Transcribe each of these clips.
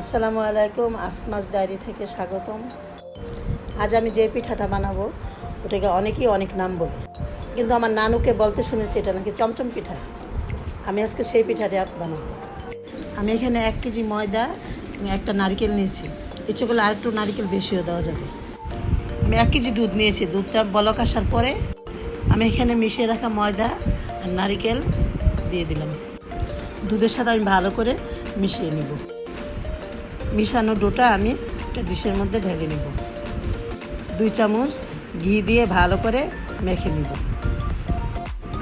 আসসালামু আলাইকুম আসমাস ডায়েরি থেকে স্বাগতম। আজ আমি যে পিঠাটা বানাবো, ওটাকে অনেকেই অনেক নাম বলে। কিন্তু আমার নানুকে বলতে শুনেছি এটা নাকি চমচম পিঠা। আমি আজকে সেই পিঠাটা বানাবো। আমি এখানে এক কেজি ময়দা এবং একটা নারকেল নিয়েছি। ইচ্ছে করলে আর একটু নারকেল বেশিও দেওয়া যাবে। আমি এক কেজি দুধ নিয়েছি। দুধটা বলক আসার পরে আমি এখানে মিশিয়ে রাখা ময়দা আর নারকেল দিয়ে দিলাম। দুধের সাথে আমি ভালো করে মিশিয়ে নিব। মিশানো ডোটা আমি একটা ডিশের মধ্যে ঢেলে নেব। দুই চামচ ঘি দিয়ে ভালো করে মেখে নিব।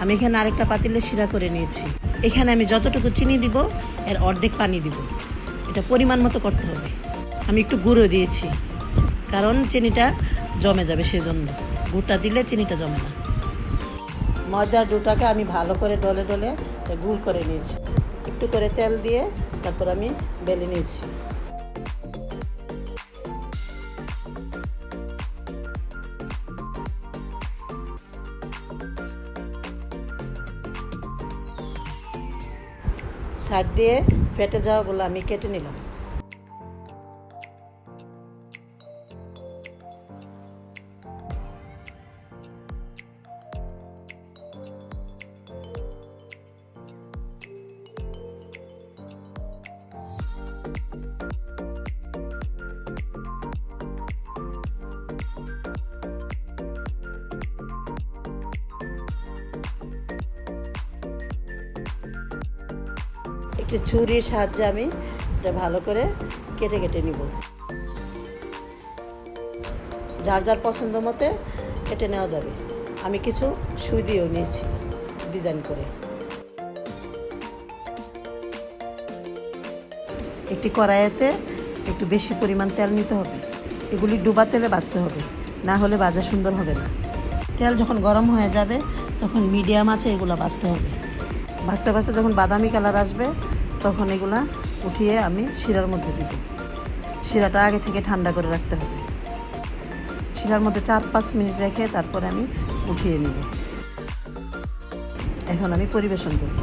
আমি এখানে আরেকটা পাতিলে শিরা করে নিয়েছি। এখানে আমি যতটুকু চিনি দিব, এর অর্ধেক পানি দিব। এটা পরিমাণ মতো করতে হবে। আমি একটু গুঁড়ো দিয়েছি, কারণ চিনিটা জমে যাবে সেজন্য। গুড়টা দিলে চিনিটা জমে না। ময়দার ডোটাকে আমি ভালো করে ডলে ডলে গুড় করে নিয়েছি। একটু করে তেল দিয়ে তারপর আমি বেলে নিয়েছি। সাইড দিয়ে ফেটে যাওয়াগুলো আমি কেটে নিলাম। একটি ছুরির সাহায্যে আমি এটা ভালো করে কেটে কেটে নিব। যার যার পছন্দ মতে কেটে নেওয়া যাবে। আমি কিছু সুই দিয়েও নিয়েছি ডিজাইন করে। একটি কড়াইতে একটু বেশি পরিমাণ তেল নিতে হবে। এগুলি ডুবা তেলে বাছতে হবে, না হলে বাজা সুন্দর হবে না। তেল যখন গরম হয়ে যাবে, তখন মিডিয়াম আছে এগুলো বাছতে হবে। ভাজতে ভাজতে যখন বাদামি কালার আসবে তখন এগুলা উঠিয়ে আমি শিরার মধ্যে দিব। শিরাটা আগে থেকে ঠান্ডা করে রাখতে হবে। শিরার মধ্যে চার পাঁচ মিনিট রেখে তারপরে আমি উঠিয়ে নিব। এখন আমি পরিবেশন করব।